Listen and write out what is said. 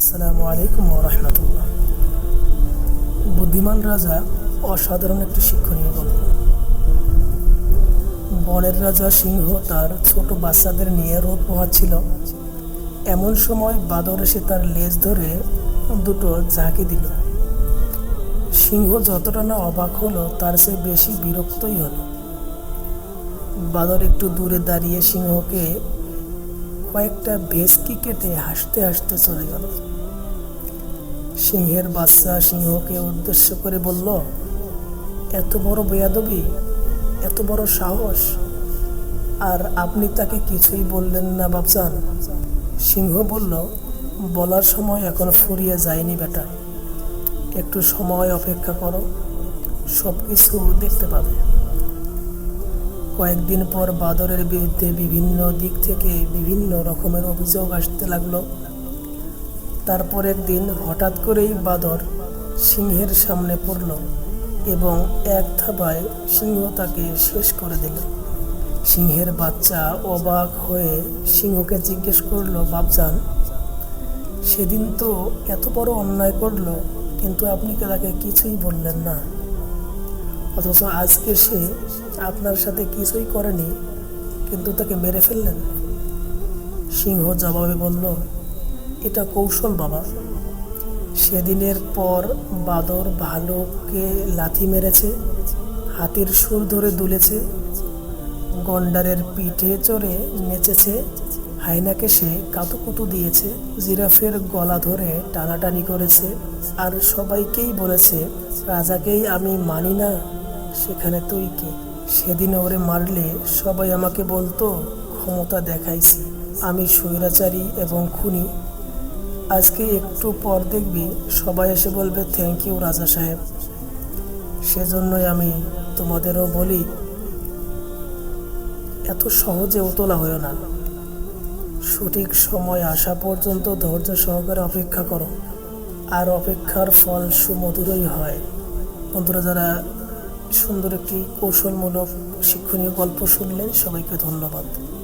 আসসালামু আলাইকুম রহমতুল্লাহ। বুদ্ধিমান রাজা অসাধারণ একটি শিক্ষণীয় গল্প বনের রাজা সিংহ তার ছোট বাচ্চাদের নিয়ে রোদ পোহাচ্ছিল। এমন সময় বাদর এসে তার লেজ ধরে দুটো ঝাঁকি দিল। সিংহ যতটা না অবাক হলো, তার চেয়ে বেশি বিরক্তই হলো। বাদর একটু দূরে দাঁড়িয়ে সিংহকে কয়েকটা ভেসকি কেটে হাসতে হাসতে চলে গেল। সিংহের বাচ্চা সিংহকে উদ্দেশ্য করে বলল, এত বড় বেয়াদবি, এত বড় সাহস, আর আপনি তাকে কিছুই বললেন না বাবজান সিংহ বলল, বলার সময় এখন ফুরিয়ে যায়নি বেটা। একটু সময় অপেক্ষা করো সব কিছু দেখতে পাবে। কয়েকদিন পর বাদরের বিরুদ্ধে বিভিন্ন দিক থেকে বিভিন্ন রকমের অভিযোগ আসতে লাগল। তারপর একদিন হঠাৎ করেই বাদর সিংহের সামনে পড়ল এবং এক থাবায় সিংহ তাকে শেষ করে দিল। সিংহের বাচ্চা অবাক হয়ে সিংহকে জিজ্ঞেস করল বাবজান সেদিন তো এত বড় অন্যায় করল, কিন্তু আপনি তাকে কিছুই বললেন না? অথচ আজকে সে আপনার সাথে কিছুই করেনি, কিন্তু তাকে মেরে ফেললেন। সিংহ জবাবে বলল, এটা কৌশল বাবা। সেদিনের পর বাদর ভালুককে লাথি মেরেছে, হাতির সুর ধরে দুলেছে, গন্ডারের পিঠে চড়ে নেচেছে হাইনাকে সে কাতুকুতু দিয়েছে, জিরাফের গলা ধরে টানাটানি করেছে, আর সবাইকেই বলেছে, রাজাকেই আমি মানি না। সেখানে তুই কে? সেদিন ওরে মারলে সবাই আমাকে বলতো, ক্ষমতা দেখাইছি। আমি স্বৈরাচারী এবং খুনি। আজকে একটু পর দেখবি সবাই এসে বলবে থ্যাংক ইউ রাজা সাহেব। সেজন্যই আমি তোমাদেরও বলি, এত সহজে উতলা হয়েও না। সঠিক সময় আসা পর্যন্ত ধৈর্য সহকারে অপেক্ষা করো। আর অপেক্ষার ফল সুমধুরই হয়। বন্ধুরা, যারা সুন্দর একটি কৌশলমূলক শিক্ষণীয় গল্প শুনলেন। সবাইকে ধন্যবাদ।